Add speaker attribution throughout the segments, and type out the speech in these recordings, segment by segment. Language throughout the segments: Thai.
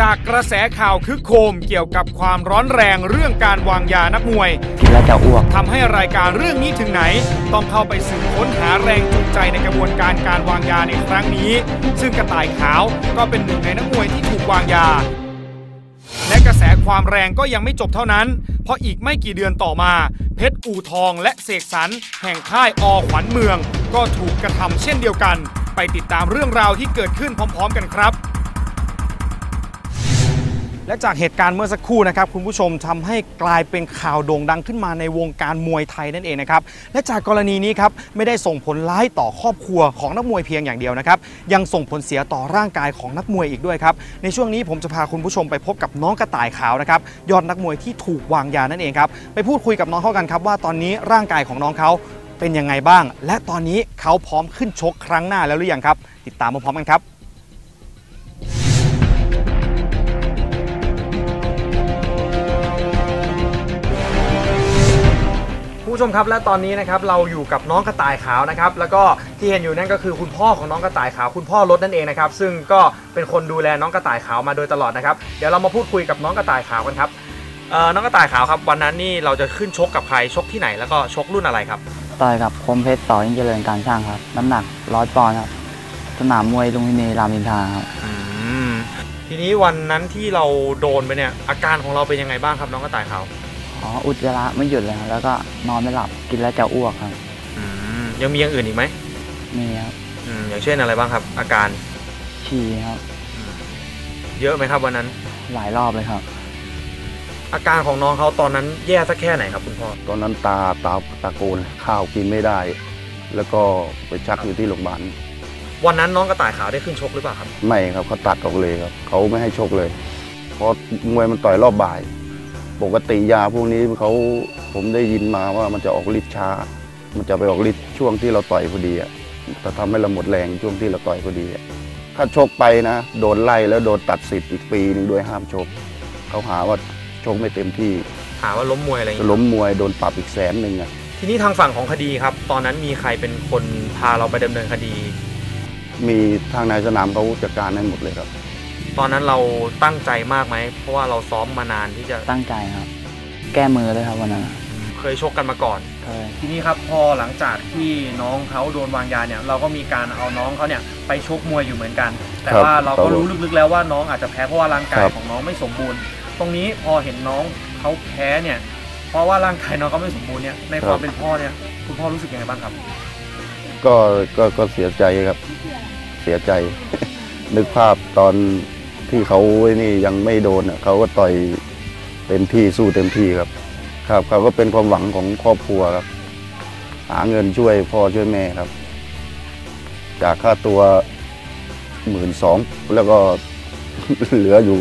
Speaker 1: จากกระแสข่าวคึกโครมเกี่ยวกับความร้อนแรงเรื่องการวางยานักมวย
Speaker 2: กินแล้วจะอ้วก
Speaker 1: ทำให้รายการเรื่องนี้ถึงไหน ต้องเข้าไปสืบค้นหาแรงจูงใจในกระบวนการการวางยาในครั้งนี้ ซึ่งกระต่ายขาวก็เป็นหนึ่งในนักมวยที่ถูกวางยา และกระแสความแรงก็ยังไม่จบเท่านั้น เพราะอีกไม่กี่เดือนต่อมา เพชรอู่ทองและเสกสรรแห่งค่ายอขวัญเมือง ก็ถูกกระทำเช่นเดียวกัน ไปติดตามเรื่องราวที่เกิดขึ้นพร้อม ๆ กันครับ และจากเหตุการณ์เมื่อสักครู่นะครับคุณผู้ชมทำให้กลายเป็นข่าวโด่งดังขึ้นมาในวงการมวยไทยนั่นเองนะครับและจากกรณีนี้ครับไม่ได้ส่งผลร้ายต่อครอบครัวของนักมวยเพียงอย่างเดียวนะครับยังส่งผลเสียต่อร่างกายของนักมวยอีกด้วยครับในช่วงนี้ผมจะพาคุณผู้ชมไปพบกับน้องกระต่ายขาวนะครับยอดนักมวยที่ถูกวางยานั่นเองครับไปพูดคุยกับน้องเขากันครับว่าตอนนี้ร่างกายของน้องเขาเป็นยังไงบ้าง และตอนนี้เขาพร้อมขึ้นชกครั้งหน้าแล้วหรือยังครับ ติดตามมาพร้อมกันครับ ผู้ชมครับและตอนนี้นะครับเราอยู่กับน้องกระต่ายขาวนะครับแล้วก็ที่เห็นอยู่นั่นก็คือคุณพ่อของน้องกระต่ายขาว คุณพ่อรถนั่นเองนะครับซึ่งก็เป็นคนดูแลน้องกระต่ายขาวมาโดยตลอดนะครับเดี๋ยวเรามาพูดคุยกับน้องกระต่ายขาวกันครับเอ่อน้องกระต่ายขาวครับวันนั้นนี่เราจะขึ้นชกกับใครชกที่ไหนแล้วก็ชกรุ่นอะไรครับ
Speaker 2: ต่อยกับคมเพชรต่อยิ่งเจริญการช่างครับ น้ำหนักร้อยปอนด์ครับสนามมวยลุมพินีรามอินทราครับ
Speaker 1: อืมทีนี้วันนั้นที่เราโดนไปเนี่ยอาการของเราเป็นยังไงบ้างครับน้องกระต่ายขาว
Speaker 2: อ๋ออุจจาระไม่หยุดเลยครับแล้วก็นอนไม่หลับกินแล้วจะอ้วกครับ
Speaker 1: อืมยังมีอย่างอื่นอีกไหม
Speaker 2: มีครับ
Speaker 1: อืมอย่างเช่นอะไรบ้างครับ อาการ
Speaker 2: ฉี่ครับ
Speaker 1: เยอะไหมครับวันนั้น
Speaker 2: หลายรอบเลยครับ
Speaker 1: อาการของน้องเขาตอนนั้นแย่สักแค่ไหนครับคุณพ่อ
Speaker 3: ตอนนั้นตาตาตาโกนข้าวกินไม่ได้ แล้วก็ไปชักอยู่ที่โรงพยาบาล
Speaker 1: วันนั้นน้องกระต่ายขาวได้ขึ้นชกหรือเปล่าครับ
Speaker 3: ไม่ครับเขาตัดออกเลยครับเขาไม่ให้ชกเลยเพราะมวยมันต่อยรอบบ่าย ปกติยาพวกนี้เขาผมได้ยินมาว่ามันจะออกฤทธิ์ช้า มันจะไปออกฤทธิ์ช่วงที่เราต่อยพอดีอะจะทำให้เราหมดแรงช่วงที่เราต่อยพอดีอะถ้าชกไปนะ โดนไล่แล้วโดนตัดสิทธิ์อีกปีหนึงด้วยห้ามชกเขาหาว่าชกไม่เต็มที่
Speaker 1: หาว่าล้มมวยอะไรอย่าง
Speaker 3: จะ
Speaker 1: นี้
Speaker 3: ล้มมวยโดนปรับอีกแสนหนึ่งอะ
Speaker 1: ทีนี้ทางฝั่งของคดีครับ ตอนนั้นมีใครเป็นคนพาเราไปดำเนินคดี
Speaker 3: มีทางนายสนามเขาจัดการให้หมดเลยครับ
Speaker 1: ตอนนั้นเราตั้งใจมากไหม เพราะว่าเราซ้อมมานานที่จะ
Speaker 2: ตั้งใจครับ แก้มือเลยครับวันนั้น
Speaker 1: เคยชกกันมาก่อน
Speaker 2: เคย
Speaker 1: ทีนี้ครับพอหลังจากที่น้องเขาโดนวางยาเนี่ย เราก็มีการเอาน้องเขาเนี่ยไปชกมวยอยู่เหมือนกัน แต่
Speaker 3: ครับ
Speaker 1: ว่าเราก็
Speaker 3: ครับ
Speaker 1: รู้ลึกๆแล้วว่าน้องอาจจะแพ้เพราะว่าร่างกาย
Speaker 3: ครับ
Speaker 1: ของน้องไม่สมบูรณ์ ตรงนี้พอเห็นน้องเขาแพ้เนี่ย เพราะว่าร่างกายน้องเขาไม่สมบูรณ์เนี่ยในความเป็นพ่อเนี่ยคุณพ่อรู้สึกยังไงบ้างครับ
Speaker 3: ก็ก็ก็เสียใจครับ เสียใจ นึกภาพตอน ที่เขาไอ้นี่ยังไม่โดนอะเขาก็ต่อยเต็มที่สู้เต็มที่ครับ ครับเขาก็เป็นความหวังของครอบครัวครับ หาเงินช่วยพ่อช่วยแม่ครับ จากค่าตัวหมื่นสองแล้วก็เหลืออยู่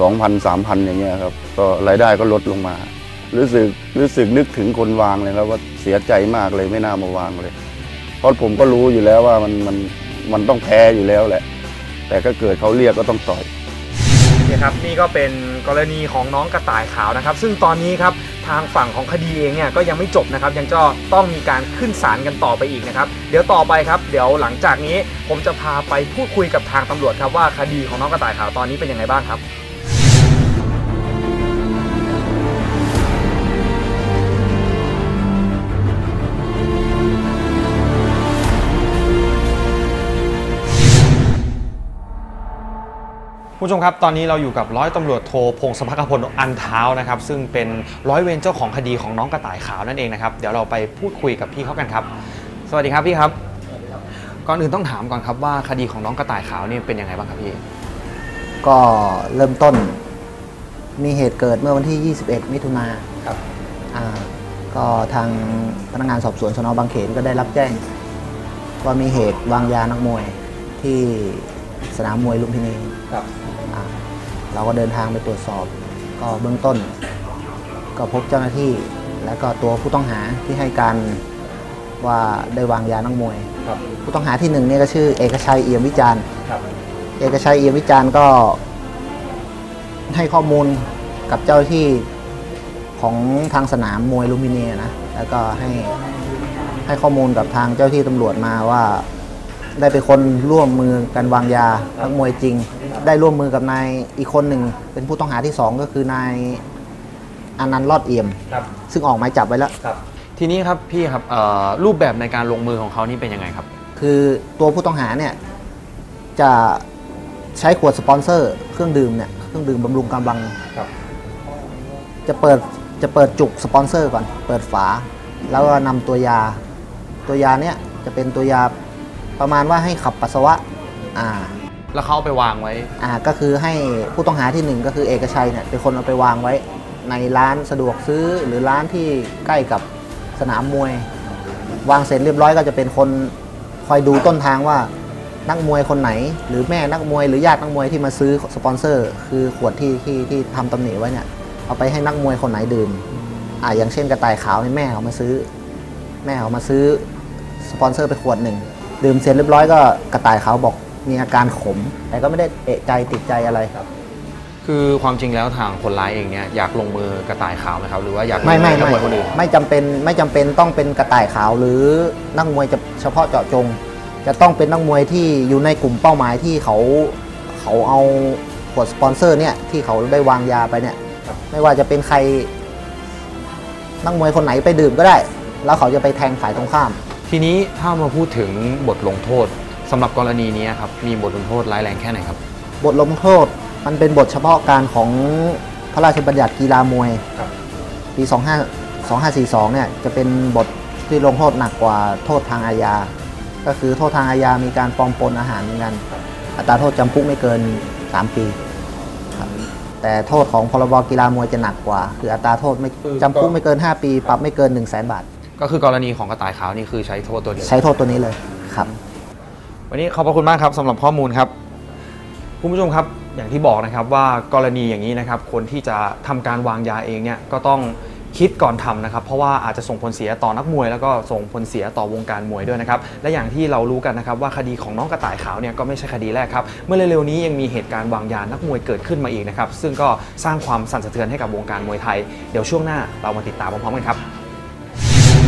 Speaker 3: สองพันสามพันอย่างเงี้ยครับ ก็รายได้ก็ลดลงมา รู้สึกรู้สึกนึกถึงคนวางเลยครับว่าเสียใจมากเลยไม่น่ามาวางเลย เพราะผมก็รู้อยู่แล้วว่ามันมันมันต้องแพ้อยู่แล้วแหละ แต่ก็เกิดเขาเรียกก็ต้องต่อย
Speaker 1: นี่ครับนี่ก็เป็นกรณีของน้องกระต่ายขาวนะครับ ซึ่งตอนนี้ครับทางฝั่งของคดีเองเนี่ยก็ยังไม่จบนะครับ ยังจะต้องมีการขึ้นศาลกันต่อไปอีกนะครับ เดี๋ยวต่อไปครับ เดี๋ยวหลังจากนี้ผมจะพาไปพูดคุยกับทางตำรวจครับว่าคดีของน้องกระต่ายขาวตอนนี้เป็นยังไงบ้างครับ ผู้ชมครับ ตอนนี้เราอยู่กับร้อยตำรวจโทพงศพักพลอันเท้านะครับ ซึ่งเป็นร้อยเวรเจ้าของคดีของน้องกระต่ายขาวนั่นเองนะครับ เดี๋ยวเราไปพูดคุยกับพี่เขากันครับ สวัสดีครับพี่ครับ ก่อนอื่นต้องถามก่อนครับว่าคดีของน้องกระต่ายขาวนี่เป็นยังไงบ้างครับพี่
Speaker 4: ก็เริ่มต้น มีเหตุเกิดเมื่อวันที่ 21 มิถุนา
Speaker 1: ครับ
Speaker 4: อ่าก็ทางพนักงานสอบสวนสนบางเขนก็ได้รับแจ้ง ว่ามีเหตุวางยานักมวยที่สนามมวยลุมพินี
Speaker 1: ครับ
Speaker 4: อ่า เราก็เดินทางไปตรวจสอบ ก็เบื้องต้น ก็พบเจ้าหน้าที่ และก็ตัวผู้ต้องหาที่ให้การว่าได้วางยานักมวย
Speaker 1: ครับ
Speaker 4: ผู้ต้องหาที่หนึ่งเนี่ยก็ชื่อเอกชัยเอี่ยมวิจารณ์
Speaker 1: ครับ
Speaker 4: เอกชัยเอี่ยมวิจารณ์ก็ ให้ข้อมูลกับเจ้าหน้าที่ของทางสนามมวยลุมพินีนะ แล้วก็ให้ให้ข้อมูลกับทางเจ้าหน้าที่ตำรวจมาว่า ได้เป็นคนร่วมมือกันวางยานักมวยจริง ได้ร่วมมือกับนายอีกคนหนึ่ง เป็นผู้ต้องหาที่สองก็คือนายอนันต์รอดเอี่ยม
Speaker 5: ครับ
Speaker 4: ซึ่งออกหมายจับไว้แล้ว
Speaker 5: ครับ ทีนี้ครับพี่ครับเอ่อรูปแบบในการลงมือของเขานี่เป็นยังไงครับ
Speaker 4: คือตัวผู้ต้องหาเนี่ยจะใช้ขวดสปอนเซอร์เครื่องดื่มเนี่ยเครื่องดื่มบำรุงกำลัง
Speaker 5: ครับ
Speaker 4: จะเปิดจะเปิดจุกสปอนเซอร์ก่อน เปิดฝา แล้วก็นำตัวยา ตัวยาเนี่ยจะเป็นตัวยา ประมาณว่าให้ขับปัสสาวะอ่า
Speaker 5: แล้วเขาเอาไปวางไว้
Speaker 4: อ่าก็คือให้ผู้ต้องหาที่หนึ่งก็คือเอกชัยเนี่ยเป็นคนเอาไปวางไว้ ในร้านสะดวกซื้อหรือร้านที่ใกล้กับสนามมวย วางเสร็จเรียบร้อยก็จะเป็นคนคอยดูต้นทางว่านักมวยคนไหน หรือแม่นักมวยหรือญาตินักมวยที่มาซื้อสปอนเซอร์ คือขวดที่ที่ที่ทำตำหนิไว้เนี่ยเอาไปให้นักมวยคนไหนดื่มอ่าอย่างเช่นกระต่ายขาวให้แม่เขามาซื้อ แม่เขามาซื้อสปอนเซอร์ไปขวดหนึ่ง ดื่มเสร็จเรียบร้อยก็กระต่ายขาวบอกมีอาการขม แต่ก็ไม่ได้เอะใจติดใจอะไรครับ
Speaker 5: คือความจริงแล้วทางคนร้ายเองเนี่ยอยากลงมือกระต่ายขาวไหมครับ หรือว่าอยากลง
Speaker 4: ไม่
Speaker 5: มื
Speaker 4: ไม่
Speaker 5: อกับ
Speaker 4: ไม่
Speaker 5: มวยคนอื่น
Speaker 4: ไม่จำเป็นไม่จำเป็นต้องเป็นกระต่ายขาวหรือนักมวยจะเฉพาะเจาะจง จะต้องเป็นนักมวยที่อยู่ในกลุ่มเป้าหมายที่เขาเขาเอาขวดสปอนเซอร์เนี่ยที่เขาได้วางยาไปเนี่ย ไม่ว่าจะเป็นใครนักมวยคนไหนไปดื่มก็ได้ แล้วเขาจะไปแทงฝ่ายตรงข้าม
Speaker 5: ทีนี้ถ้ามาพูดถึงบทลงโทษสำหรับกรณีนี้ครับมีบทลงโทษร้ายแรงแค่ไหนครับ
Speaker 4: บทลงโทษมันเป็นบทเฉพาะการของพระราชบัญญัติกีฬามวย
Speaker 5: ครับ
Speaker 4: ปี 25 2542 เนี่ยจะเป็นบทที่ลงโทษหนักกว่าโทษทางอาญา ก็คือโทษทางอาญามีการปลอมปนอาหารเหมือนกัน อัตราโทษจำคุกไม่เกิน 3 ปีครับแต่โทษของพรบกีฬามวยจะหนักกว่า คืออัตราโทษไม่จำคุกไม่เกิน 5 ปี ปรับไม่เกิน 1 0 0 0 0แบาท
Speaker 5: ก็คือกรณีของกระต่ายขาวนี่คือใช้โทษตัวเดียว
Speaker 4: ใช้โทษตัวนี้เลยครับ
Speaker 5: วันนี้ขอบพระคุณมากครับสำหรับข้อมูลครับคุณผู้ชมครับอย่างที่บอกนะครับว่ากรณีอย่างนี้นะครับ คนที่จะทำการวางยาเองเนี่ยก็ต้องคิดก่อนทำนะครับ เพราะว่าอาจจะส่งผลเสียต่อนักมวย แล้วก็ส่งผลเสียต่อวงการมวยด้วยนะครับ และอย่างที่เรารู้กันนะครับว่าคดีของน้องกระต่ายขาวเนี่ยก็ไม่ใช่คดีแรกครับ เมื่อเร็วๆนี้ยังมีเหตุการณ์วางยานักมวยเกิดขึ้นมาอีกนะครับ ซึ่งก็สร้างความสั่นสะเทือนให้กับวงการมวยไทย เดี๋ยวช่วงหน้าเรามาติดตามพร้อมๆกันครับ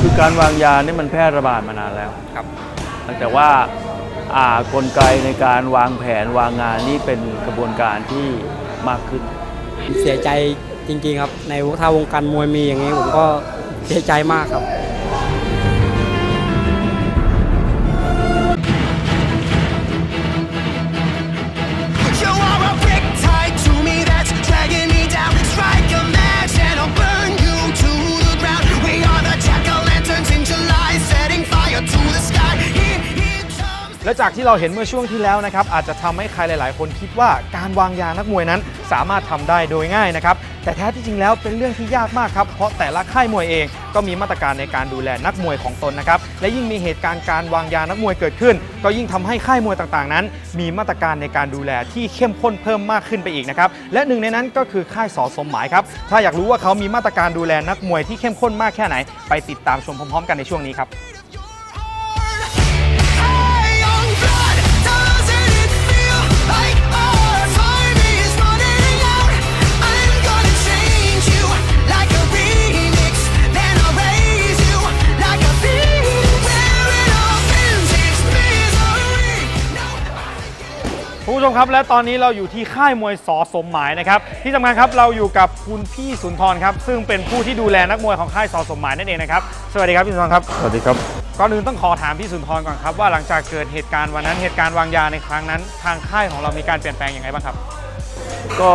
Speaker 6: คือการวางยานี่มันแพร่ระบาดมานานแล้ว
Speaker 5: ครับ
Speaker 6: แต่ว่าอ่ากลไกในการวางแผนวางงานนี่เป็นกระบวนการที่มากขึ้น
Speaker 7: เสียใจจริงๆครับ ในถ้าวงการมวยมีอย่างนี้ผมก็เสียใจมากครับ
Speaker 5: และจากที่เราเห็นเมื่อช่วงที่แล้วนะครับอาจจะทำให้ใครหลาย ๆ คนคิดว่าการวางยานักมวยนั้น สามารถทำได้โดยง่ายนะครับแต่แท้ที่จริงแล้วเป็นเรื่องที่ยากมากครับเพราะแต่ละค่ายมวยเองก็มีมาตรการในการดูแลนักมวยของตนนะครับและยิ่งมีเหตุการณ์การวางยานักมวยเกิดขึ้น ก็ยิ่งทำให้ค่ายมวยต่าง ๆ นั้น มีมาตรการในการดูแลที่เข้มข้นเพิ่มมากขึ้นไปอีกนะครับและหนึ่งในนั้นก็คือค่ายสอสมหมายครับถ้าอยากรู้ว่าเขามีมาตรการดูแลนักมวยที่เข้มข้นมากแค่ไหน ไปติดตามชมพร้อม ๆ กันในช่วงนี้ครับ คุณผู้ชมครับและตอนนี้เราอยู่ที่ค่ายมวยสอสมหมายนะครับที่สำคัญครับเราอยู่กับคุณพี่สุนทรครับซึ่งเป็นผู้ที่ดูแลนักมวยของค่ายสอสมหมายนั่นเองนะครับสวัสดีครับพี่สุนทรครับ
Speaker 6: สวัสดีครับ
Speaker 5: ก่อนอื่นต้องขอถามพี่สุนทรก่อนครับว่าหลังจากเกิดเหตุการณ์วันนั้นเหตุการณ์วางยาในครั้งนั้น ทางค่ายของเรามีการเปลี่ยนแปลงยังไงบ้างครับ
Speaker 6: ก็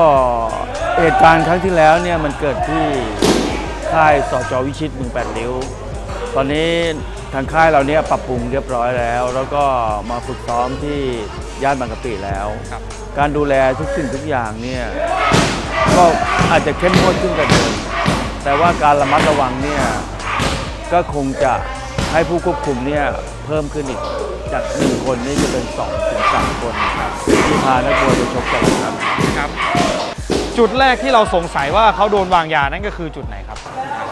Speaker 6: เหตุการณ์ครั้งที่แล้วเนี่ยมันเกิดที่ค่ายสจวิชิตมึงแปดริ้ว ตอนนี้ทางค่ายเราเนี่ยปรับปรุงเรียบร้อยแล้ว แล้วก็มาฝึกซ้อมที่ย่านบางกะปิแล้ว
Speaker 5: ครับ
Speaker 6: การดูแลทุกสิ่งทุกอย่างเนี่ยก็อาจจะเข้มงวดขึ้นกว่าเดิมแต่ว่าการระมัดระวังเนี่ยก็คงจะให้ผู้ควบคุมเนี่ยเพิ่มขึ้นอีก จากหนึ่งคนนี่จะเป็นสองถึงสามคนที่พานักมวยไปชกกันครับ
Speaker 5: ครับ จุดแรกที่เราสงสัยว่าเขาโดนวางยานั่นก็คือจุดไหนครับ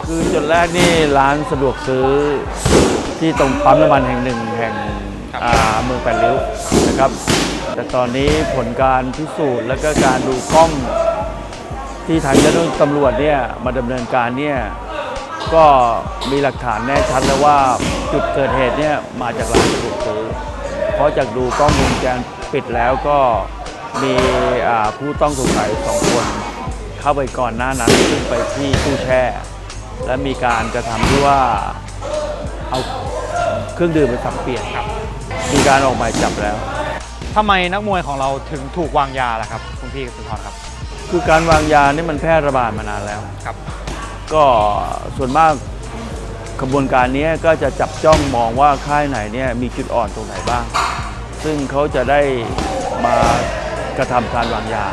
Speaker 6: คือจุดแรกนี่ร้านสะดวกซื้อที่ตรงปั๊มน้ำมันแห่งหนึ่งแห่ง
Speaker 5: ครับ
Speaker 6: อ่าเมืองแปดริ้วนะครับ แต่ตอนนี้ผลการพิสูจน์และก็การดูกล้องที่ทางเจ้าหน้าที่ตำรวจเนี่ยมาดำเนินการเนี่ย ก็มีหลักฐานแน่ชัดแล้วว่าจุดเกิดเหตุเนี่ยมาจากร้านสะดวกซื้อเพราะจากดูกล้องวงจรปิดแล้วก็มีอ่าผู้ต้องสงสัยสองคนเข้าไปก่อนหน้านั้นขึ้นไปที่ตู้แช่ และมีการกระทำที่ว่าเอาเครื่องดื่มไปสับเปลี่ยนครับ มีการออกหมายจับแล้ว
Speaker 5: ทำไมนักมวยของเราถึงถูกวางยาล่ะครับคุณพี่สุนทรครับ
Speaker 6: คือการวางยานี่มันแพร่ระบาดมานานแล้ว
Speaker 5: ครับ
Speaker 6: ก็ส่วนมากขบวนการนี้ก็จะจับจ้องมองว่าค่ายไหนเนี่ยมีจุดอ่อนตรงไหนบ้าง ซึ่งเขาจะได้มากระทำการวางยา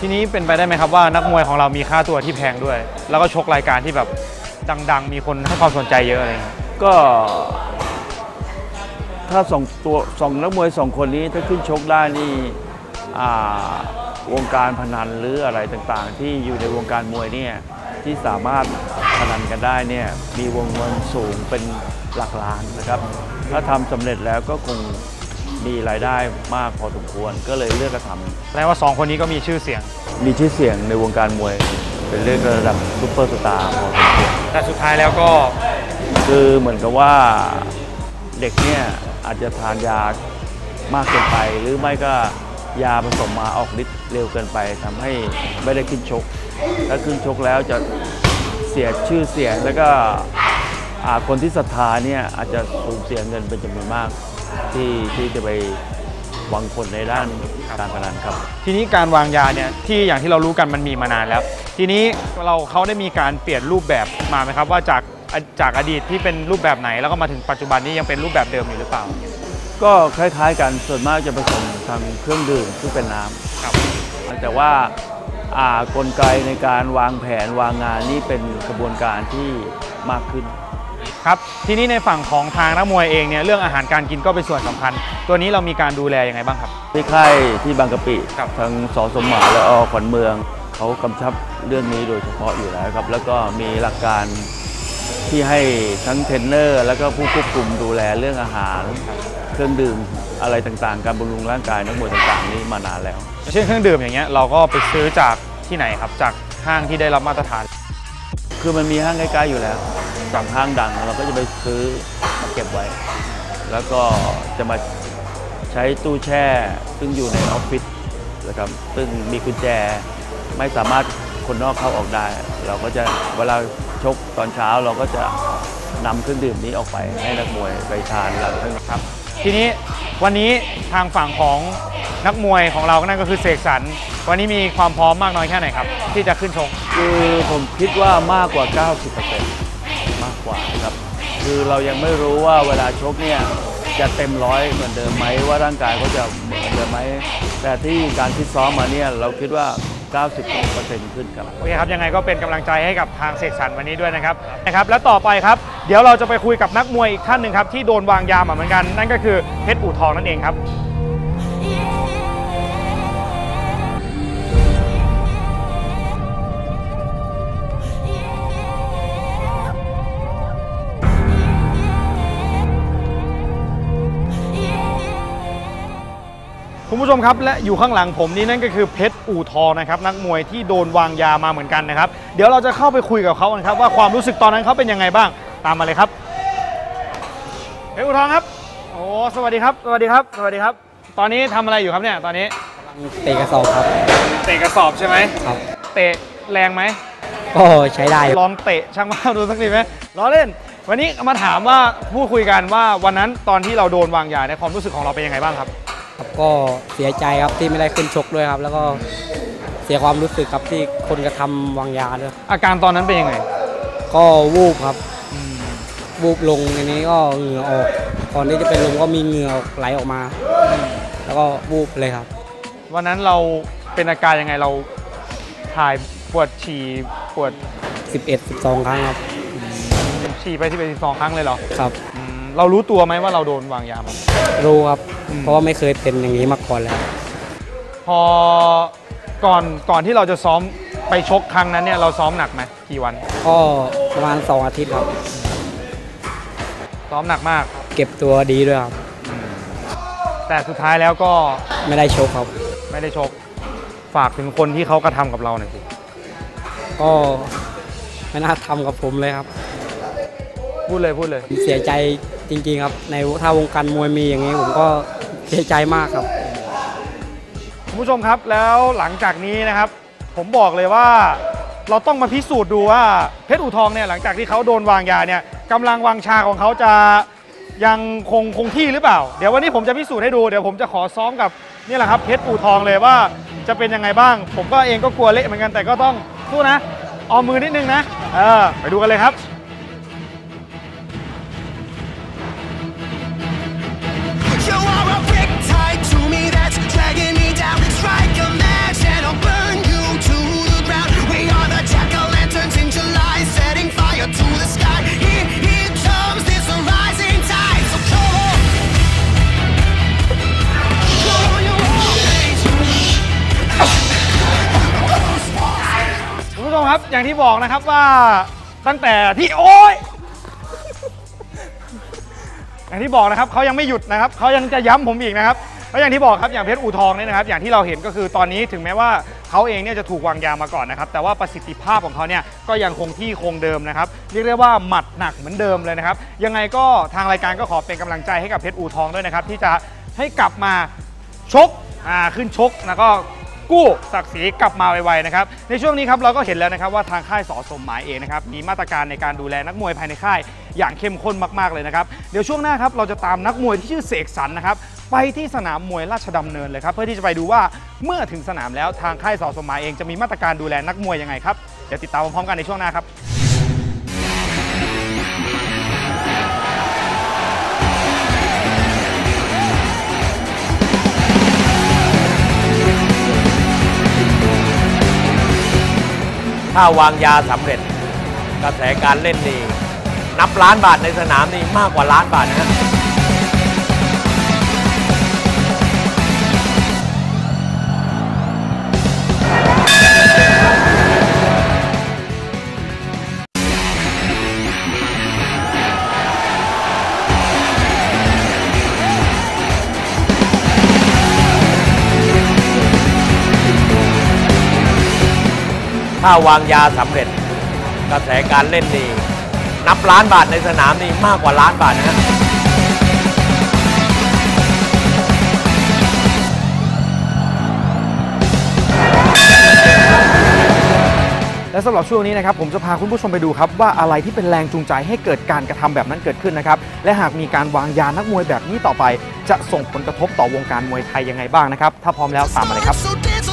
Speaker 5: ทีนี้เป็นไปได้ไหมครับว่านักมวยของเรามีค่าตัวที่แพงด้วย แล้วก็ชกรายการที่แบบดัง ๆ มีคนให้ความสนใจเยอะอะไรอย่างเงี้ย
Speaker 6: ก็ถ้าสองตัวสองนักมวยสองคนนี้ถ้าขึ้นชกได้นี่อ่าวงการพนันหรืออะไรต่างๆ ที่อยู่ในวงการมวยเนี่ย ที่สามารถพนันกันได้เนี่ยมีวงเงินสูงเป็นหลักล้านนะครับ ถ้าทำสำเร็จแล้วก็คงมีรายได้มากพอสมควรก็เลยเลือกกระทำ
Speaker 5: แปลว่าสองคนนี้ก็มีชื่อเสียง
Speaker 6: มีชื่อเสียงในวงการมวย เป็นเรื่องระดับซุปเปอร์สตาร์พอสมควร
Speaker 5: แต่สุดท้ายแล้วก็
Speaker 6: คือเหมือนกับว่าเด็กเนี่ยอาจจะทานยามากเกินไปหรือไม่ก็ ยาผสมมาออกฤทธิ์เร็วเกินไปทำให้ไม่ได้ขึ้นชก ถ้าขึ้นชกแล้วจะเสียชื่อเสียงแล้วก็คนที่ศรัทธาเนี่ยอาจจะสูญเสียเงินเป็นจำนวนมาก ที่ที่จะไปวังผลในด้านการพนันครับ
Speaker 5: ทีนี้การวางยาเนี่ยที่อย่างที่เรารู้กันมันมีมานานแล้ว ทีนี้เราเขาได้มีการเปลี่ยนรูปแบบมาไหมครับ ว่าจากจากอดีตที่เป็นรูปแบบไหนแล้วก็มาถึงปัจจุบันนี้ยังเป็นรูปแบบเดิมอยู่หรือเปล่า
Speaker 6: ก็คล้ายๆ กันส่วนมากจะผสมทางเครื่องดื่มซึ่งเป็นน้ำ
Speaker 5: ครับ
Speaker 6: แต่ว่าอ่ากลไกในการวางแผนวางงานนี่เป็นกระบวนการที่มากขึ้น
Speaker 5: ครับ ทีนี้ในฝั่งของทางนักมวยเองเนี่ยเรื่องอาหารการกินก็เป็นส่วนสำคัญ ตัวนี้เรามีการดูแลยังไงบ้างครับ
Speaker 6: ที่ค่ายที่บางกะปิ
Speaker 5: ครับ
Speaker 6: ทางสสมหมายและอขวัญเมืองเขากำชับเรื่องนี้โดยเฉพาะอยู่แล้วครับ แล้วก็มีหลักการที่ให้ทั้งเทรนเนอร์ แล้วก็ผู้ควบคุมดูแลเรื่องอาหาร เครื่องดื่มอะไรต่างๆ การบำรุงร่างกายนักมวยต่างๆ นี่มานานแล้ว
Speaker 5: เช่นเครื่องดื่มอย่างเงี้ยเราก็ไปซื้อจากที่ไหนครับ จากห้างที่ได้รับมาตรฐาน
Speaker 6: คือมันมีห้างใกล้ๆอยู่แล้วจากห้างดังเราก็จะไปซื้อมาเก็บไว้ แล้วก็จะมาใช้ตู้แช่ ซึ่งอยู่ในออฟฟิศนะครับซึ่งมีกุญแจไม่สามารถคนนอกเข้าออกได้ เราก็จะเวลาชกตอนเช้าเราก็จะนำเครื่องดื่มนี้ออกไปให้นักมวยไปทานหลังจากครับ
Speaker 5: ทีนี้วันนี้ทางฝั่งของนักมวยของเราก็นั่นก็คือเสกสรรวันนี้มีความพร้อมมากน้อยแค่ไหนครับ ที่จะขึ้นชก
Speaker 6: คือผมคิดว่ามากกว่า 90%มากกว่าครับ คือเรายังไม่รู้ว่าเวลาชกเนี่ยจะเต็มร้อยเหมือนเดิมไหมว่าร่างกายเขาจะเหมือนเดิมไหมแต่ที่การฟิตซ้อมมาเนี่ยเราคิดว่า 90%ขึ้นครับ
Speaker 5: โอเคครับ ยังไงก็เป็นกำลังใจให้กับทางเสกสรรวันนี้ด้วยนะครับนะครับ และต่อไปครับ เดี๋ยวเราจะไปคุยกับนักมวยอีกท่านหนึ่งครับ ที่โดนวางยามาเหมือนกัน นั่นก็คือเพชรอู่ทองนั่นเองครับ ผู้ชมครับและอยู่ข้างหลังผมนี่นั่นก็คือเพชรอู่ทองนะครับนักมวยที่โดนวางยามาเหมือนกันนะครับ เดี๋ยวเราจะเข้าไปคุยกับเขากันครับว่าความรู้สึกตอนนั้นเขาเป็นยังไงบ้างตามมาเลยครับเพชรอู่ทองครับโอ้สวัสดีครับ สวัสดีครับ สวัสดีครับ ตอนนี้ทำอะไรอยู่ครับเนี่ยตอนนี้
Speaker 7: เตะกระสอบครับ
Speaker 5: เตะกระสอบใช่ไหม
Speaker 7: ครับ
Speaker 5: เตะแรงไหม
Speaker 7: ก็ใช้ได้ครับ
Speaker 5: ลองเตะช่างภาพดูสักทีไหมล้อเล่น วันนี้มาถามว่าพูดคุยกันว่าวันนั้นตอนที่เราโดนวางยาในยความรู้สึกของเราเป็นยังไงบ้างครับ
Speaker 7: ครับก็เสียใจครับที่ไม่ได้ขึ้นชกด้วยครับ แล้วก็เสียความรู้สึกครับที่คนกระทำวางยาด้วย
Speaker 5: อาการตอนนั้นเป็นยังไง
Speaker 7: ก็วูบครับวูบลงในนี้ก็เหงื่อออกก่อนที่จะเป็นลมก็มีเหงื่อไหลออกมา แล้วก็วูบเลยครับ
Speaker 5: วันนั้นเราเป็นอาการยังไงเราถ่ายปวดฉี่ปวด
Speaker 7: 11 12 ครั้งครับ
Speaker 5: ฉี่ไปที่ไปสองครั้งเลยเหรอ
Speaker 7: ครับ
Speaker 5: อืมเรารู้ตัวไหมว่าเราโดนวางยามา
Speaker 7: รู้ครับ
Speaker 5: อืม
Speaker 7: เพราะว่าไม่เคยเป็นอย่างนี้มาก่อนแล้ว
Speaker 5: พอก่อนก่อนที่เราจะซ้อมไปชกครั้งนั้นเนี่ยเราซ้อมหนักไหมกี่วัน
Speaker 7: ก็ประมาณ 2 อาทิตย์ครับ
Speaker 5: ซ้อมหนักมาก
Speaker 7: เก็บตัวดีด้วยครับ
Speaker 5: แต่สุดท้ายแล้วก็
Speaker 7: ไม่ได้ชกครับ
Speaker 5: ไม่ได้ชก ฝากถึงคนที่เขากระทำกับเราหน่อยสิ
Speaker 7: ก็ไม่น่าทำกับผมเลยครับ
Speaker 5: พูดเลยพูดเลย
Speaker 7: เสียใจจริงๆครับ ในถ้าวงการมวยมีอย่างนี้ผมก็ เสียใจมากครับ
Speaker 5: คุณผู้ชมครับแล้วหลังจากนี้นะครับ ผมบอกเลยว่าเราต้องมาพิสูจน์ดูว่าเพชรอู่ทองเนี่ยหลังจากที่เขาโดนวางยาเนี่ยกำลังวางชาของเขาจะยังคงคงที่หรือเปล่า เดี๋ยววันนี้ผมจะพิสูจน์ให้ดูเดี๋ยวผมจะขอซ้อมกับนี่แหละครับเพชรอู่ทองเลยว่าจะเป็นยังไงบ้าง ผมก็เองก็กลัวเละเหมือนกันแต่ก็ต้องสู้นะออมมือนิดนึงนะเออไปดูกันเลยครับ ผู้ชมครับ อย่างที่บอกนะครับว่าตั้งแต่ที่โอ้ยอย่างที่บอกนะครับเขายังไม่หยุดนะครับเขายังจะย้ำผมอีกนะครับ แล้วอย่างที่บอกครับอย่างเพชรอูทองเนี่ยนะครับอย่างที่เราเห็นก็คือตอนนี้ถึงแม้ว่าเขาเองเนี่ยจะถูกวางยามาก่อนนะครับแต่ว่าประสิทธิภาพของเขาเนี่ยก็ยังคงที่คงเดิมนะครับเรียกได้ว่าหมัดหนักเหมือนเดิมเลยนะครับยังไงก็ทางรายการก็ขอเป็นกำลังใจให้กับเพชรอูทองด้วยนะครับที่จะให้กลับมาชกขึ้นชกแล้วก็กู้ศักดิ์ศรีกลับมาไวๆนะครับในช่วงนี้ครับเราก็เห็นแล้วนะครับว่าทางค่ายสอสมหมายเองนะครับมีมาตรการในการดูแลนักมวยภายในค่ายอย่างเข้มข้นมากๆเลยนะครับเดี๋ยวช่วงหน้าครับเราจะตามนักมวยที่ชื่อเสกสรรนะครับ ไปที่สนามมวยราชดำเนินเลยครับเพื่อที่จะไปดูว่าเมื่อถึงสนามแล้วทางค่ายสอสมหมายเองจะมีมาตรการดูแลนักมวยยังไงครับเดี๋ยวติดตามพร้อมๆกันในช่วงหน้าครับ
Speaker 8: ถ้าวางยาสำเร็จกระแสการเล่นนี่นับล้านบาทในสนามนี่มากกว่าล้านบาทนะฮะ ถ้าวางยาสำเร็จ กระแสการเล่นนี่นับล้านบาทในสนามนี่มากกว่าล้านบาทนะฮะ
Speaker 5: และสำหรับช่วงนี้นะครับผมจะพาคุณผู้ชมไปดูครับว่าอะไรที่เป็นแรงจูงใจให้เกิดการกระทำแบบนั้นเกิดขึ้นนะครับและหากมีการวางยานักมวยแบบนี้ต่อไป จะส่งผลกระทบต่อวงการมวยไทยยังไงบ้างนะครับถ้าพร้อมแล้วตามมาเลยครับ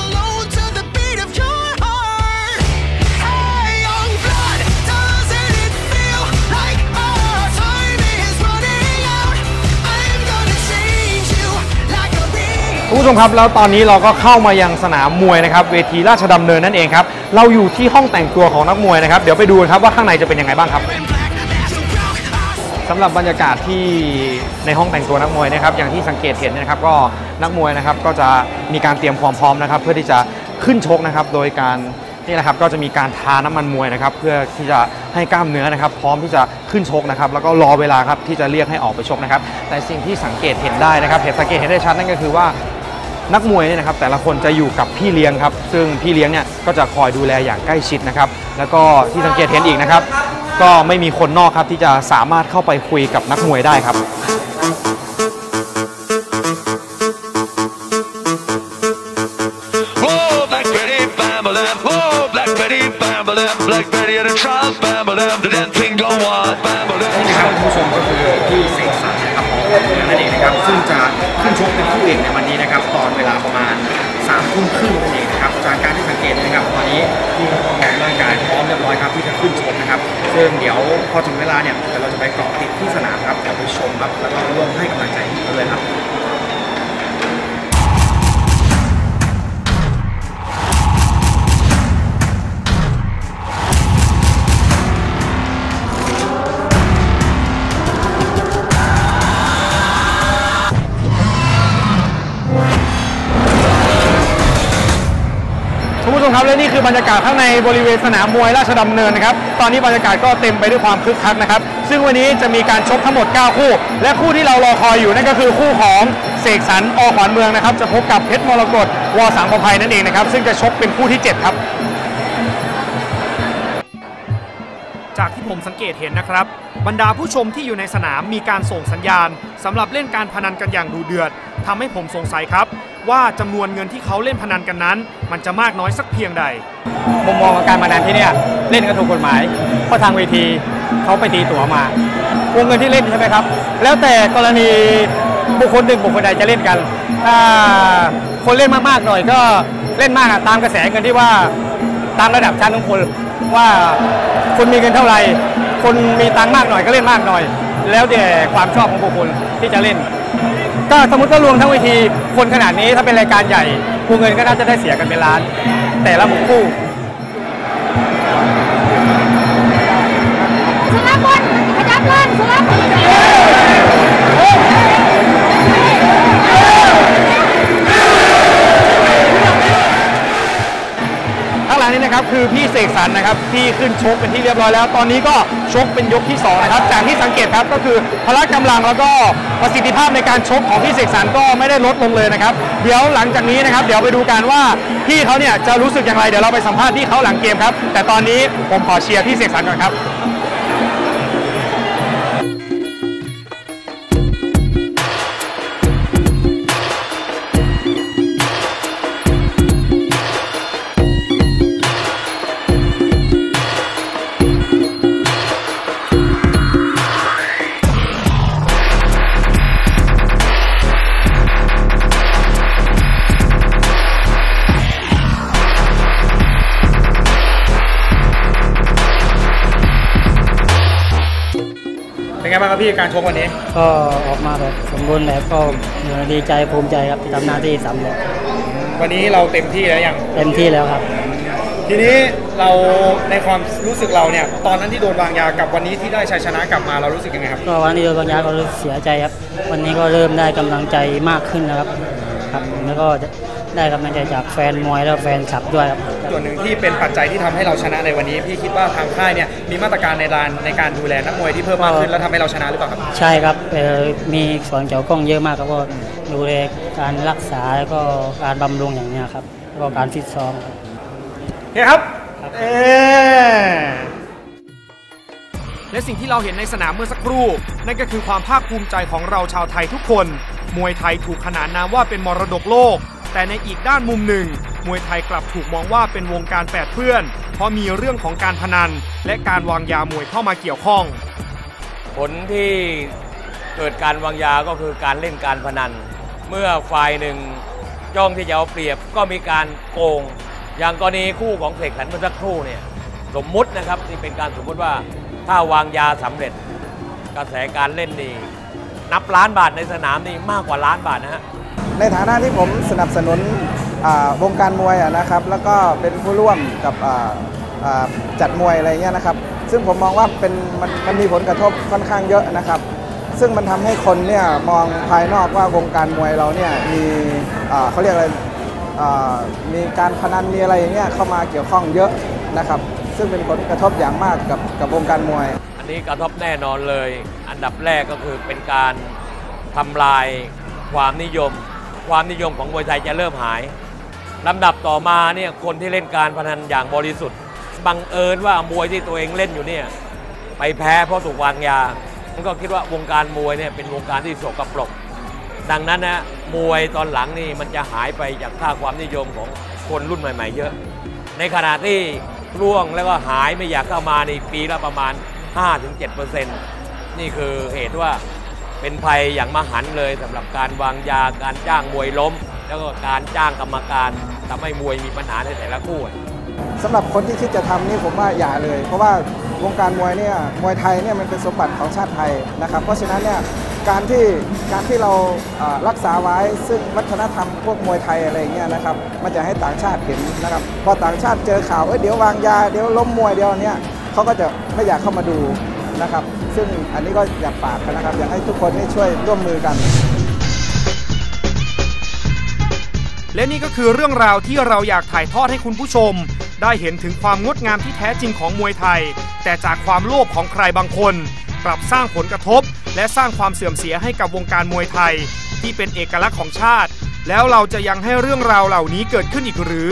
Speaker 5: คุณผู้ชมครับแล้วตอนนี้เราก็เข้ามายังสนามมวยนะครับเวทีราชดำเนินนั่นเองครับเราอยู่ที่ห้องแต่งตัวของนักมวยนะครับเดี๋ยวไปดูกันครับว่าข้างในจะเป็นยังไงบ้างครับสำหรับบรรยากาศที่ในห้องแต่งตัวนักมวยนะครับอย่างที่สังเกตเห็นนะครับก็นักมวยนะครับก็จะมีการเตรียมความพร้อมนะครับ เพื่อที่จะขึ้นชกนะครับ โดยการนี่แหละครับก็จะมีการทาน้ำมันมวยนะครับ เพื่อที่จะให้กล้ามเนื้อนะครับ พร้อมที่จะขึ้นชกนะครับ แล้วก็รอเวลาครับที่จะเรียกให้ออกไปชกนะครับ แต่สิ่งที่สังเกตเห็นได้นะครับเห็นสังเกตเห็นได้ชัดนั่นก็คือว่า นักมวยเนี่ยนะครับแต่ละคนจะอยู่กับพี่เลี้ยงครับ ซึ่งพี่เลี้ยงเนี่ยก็จะคอยดูแลอย่างใกล้ชิดนะครับ แล้วก็ที่สังเกตเห็นอีกนะครับ ก็ไม่มีคนนอกครับที่จะสามารถเข้าไปคุยกับนักมวยได้ครับ
Speaker 9: Oh, Black Betty, bam, ba Oh, Black Betty, bam, ba Black Betty at a trial, bam, ba The dancing go on, bam, ba
Speaker 5: นี่นะครับคุณผู้ชมก็คือที่เสกสรรนะครับของเมืองนั่นเองนะครับซึ่งจะขึ้นชกเป็นคู่เอกใน ขึ้นั่นเองนะครับจากการที่สังเกตนะครับตอนนี้ที่เขาออกร่างกายพร้อมเรียบร้อยครับที่จะขึ้นชนนะครับซึ่งเดี๋ยวพอถึงเวลาเนี่ยเดี๋ยวเราจะไปเกาะติดที่สนามครับเดี๋ยวไปชมครับแล้วก็ร่วมให้กำลังใจกันเลยครับ ผู้ชมครับและนี่คือบรรยากาศข้างในบริเวณสนามมวยราชดำเนินนะครับตอนนี้บรรยากาศก็เต็มไปด้วยความคึกคักนะครับซึ่งวันนี้จะมีการชกทั้งหมด 9 คู่ และคู่ที่เรารอคอยอยู่นั่นก็คือคู่ของเสกสรรอขวานเมืองนะครับจะพบกับเพชรมรกตวสังประภัยนั่นเองนะครับซึ่งจะชกเป็นคู่ที่ 7 ครับ จากที่ผมสังเกตเห็นนะครับ บรรดาผู้ชมที่อยู่ในสนามมีการส่งสัญญาณสำหรับเล่นการพนันกันอย่างดูเดือด ทำให้ผมสงสัยครับ ว่าจำนวนเงินที่เขาเล่นพนันกันนั้น มันจะมากน้อยสักเพียงใด
Speaker 7: มุมมองของการพนันที่เนี่ยเล่นกันถูกกฎหมายเพราะทางเวทีเขาไปตีตั๋วมาวงเงินที่เล่นใช่ไหมครับ แล้วแต่กรณีบุคคลหนึ่งบุคคลใดจะเล่นกันถ้าคนเล่นมากๆหน่อยก็เล่นมากตามกระแสเงินที่ว่าตามระดับชั้นของคนว่าคนมีเงินเท่าไหร่คนมีตังค์มากหน่อยก็เล่นมากหน่อย แล้วแต่ความชอบของบุคคลที่จะเล่น ก็สมมติก็รวมทั้งเวทีคนขนาดนี้ถ้าเป็นรายการใหญ่วงเงินก็น่าจะได้เสียกันเป็นล้าน แต่ละคู่
Speaker 10: สุรพลขยับเล่นสุรพล
Speaker 5: ข้างหลังนี้นะครับคือพี่เสกสรรนะครับที่ขึ้นชกเป็นที่เรียบร้อยแล้ว ตอนนี้ก็ชกเป็นยกที่สองนะครับจากที่สังเกตครับก็คือ พละกำลังแล้วก็ประสิทธิภาพในการชกของพี่เสกสรรก็ไม่ได้ลดลงเลยนะครับ เดี๋ยวหลังจากนี้นะครับ เดี๋ยวไปดูกันว่าพี่เขาเนี่ยจะรู้สึกอย่างไร เดี๋ยวเราไปสัมภาษณ์พี่เขาหลังเกมครับ แต่ตอนนี้ผมขอเชียร์พี่เสกสรรก่อนครับ บ้างครับพี่การชกวันนี้
Speaker 7: ก็ออกมาแบบสมบูรณ์แบบก็ดีใจภูมิใจครับที่ทำหน้าที่สำเร็จ
Speaker 5: วันนี้เราเต็มที่แล้วยัง
Speaker 7: เต็มที่แล้วครับ
Speaker 5: ทีนี้เราในความรู้สึกเราเนี่ยตอนนั้นที่โดนวางยากับวันนี้ที่ได้ชัยชนะกลับมาเรารู้สึกยังไงครับ
Speaker 7: ก็วันนี้โดนบางยาก็รู้สึกเสียใจครับ วันนี้ก็เริ่มได้กำลังใจมากขึ้นนะครับครับแล้วก็ ได้กำลังใจจากแฟนมวยแล้วแฟนคลับด้วยครับ
Speaker 5: ส่วนหนึ่งที่เป็นปัจจัยที่ทำให้เราชนะในวันนี้ พี่คิดว่าทางค่ายเนี่ยมีมาตรการในการในการดูแลนักมวยที่เพิ่มมากขึ้นแล้วทำให้เราชนะหรือเปล่าครับ
Speaker 7: ใช่ครับเอ่อมีส่วนเกี่ยวข้องเยอะมากครับก็ดูแลการรักษาแล้วก็การบำรุงอย่างเนี้ยครับแล้วก็การฟิตซ้อมครับ
Speaker 5: โอเคครับเอและสิ่งที่เราเห็นในสนามเมื่อสักครู่ นั่นก็คือความภาคภูมิใจของเราชาวไทยทุกคน มวยไทยถูกขนานนามว่าเป็นมรดกโลก แต่ในอีกด้านมุมหนึ่ง มวยไทยกลับถูกมองว่าเป็นวงการแปดเพื่อน เพราะมีเรื่องของการพนัน และการวางยามวยเข้ามาเกี่ยวข้อง
Speaker 8: ผลที่เกิดการวางยาก็คือการเล่นการพนัน เมื่อฝ่ายหนึ่งจ้องที่จะเอาเปรียบก็มีการโกง อย่างกรณีคู่ของเสกสรรเมื่อสักครู่เนี่ยสมมุตินะครับที่เป็นการสมมุติว่าถ้าวางยาสำเร็จ กระแสการเล่นนี่นับล้านบาทในสนามนี่มากกว่าล้านบาทนะฮะ
Speaker 11: ในฐานะที่ผมสนับสนุนวงการมวยนะครับ แล้วก็เป็นผู้ร่วมกับจัดมวยอะไรเงี้ยนะครับ ซึ่งผมมองว่าเป็นมันมันมีผลกระทบค่อนข้างเยอะนะครับ ซึ่งมันทำให้คนเนี่ยมองภายนอกว่าวงการมวยเราเนี่ยมีเขาเรียกอะไรมีการพนันมีอะไรอย่างเงี้ยเข้ามาเกี่ยวข้องเยอะนะครับ ซึ่งเป็นผลกระทบอย่างมากกับกับวงการมวย
Speaker 8: อันนี้กระทบแน่นอนเลย อันดับแรกก็คือเป็นการทำลายความนิยม ความนิยมของมวยไทยจะเริ่มหายลำดับต่อมาเนี่ยคนที่เล่นการพนันอย่างบริสุทธิ์บังเอิญว่ามวยที่ตัวเองเล่นอยู่เนี่ยไปแพ้เพราะถูกวางยามันก็คิดว่าวงการมวยเนี่ยเป็นวงการที่โสกปรก ดังนั้นนะมวยตอนหลังนี่มันจะหายไปจากค่าความนิยมของคนรุ่นใหม่ ๆ เยอะ ในขณะที่ร่วงแล้วก็หายไม่อยากเข้ามาในปีละประมาณ 5-7%นี่คือเหตุว่า เป็นภัยอย่างมหันเลยสำหรับการวางยาการจ้างมวยล้ม แล้วก็การจ้างกรรมการทำให้มวยมีปัญหาในแต่ละคู่
Speaker 11: สำหรับคนที่คิดจะทำนี่ผมว่าอย่าเลย เพราะว่าวงการมวยเนี่ยมวยไทยเนี่ยมันเป็นสมบัติของชาติไทยนะครับ เพราะฉะนั้นเนี่ยการที่การที่เรารักษาไว้ซึ่งวัฒนธรรมพวกมวยไทยอะไรเงี้ยนะครับมันจะให้ต่างชาติเห็นนะครับพอต่างชาติเจอข่าวเอ้ยเดี๋ยววางยาเดี๋ยวล้มมวยเดี๋ยวเนี้ยเขาก็จะไม่อยากเข้ามาดู นะครับ ซึ่งอันนี้ก็อยากฝากนนะครับ อยากให้ทุกคนนี่ช่วยร่วมมือกัน
Speaker 5: และนี่ก็คือเรื่องราวที่เราอยากถ่ายทอดให้คุณผู้ชม ได้เห็นถึงความงดงามที่แท้จริงของมวยไทย แต่จากความโลภของใครบางคน กลับสร้างผลกระทบ และสร้างความเสื่อมเสียให้กับวงการมวยไทย ที่เป็นเอกลักษณ์ของชาติ แล้วเราจะยังให้เรื่องราวเหล่านี้เกิดขึ้นอีกหรือ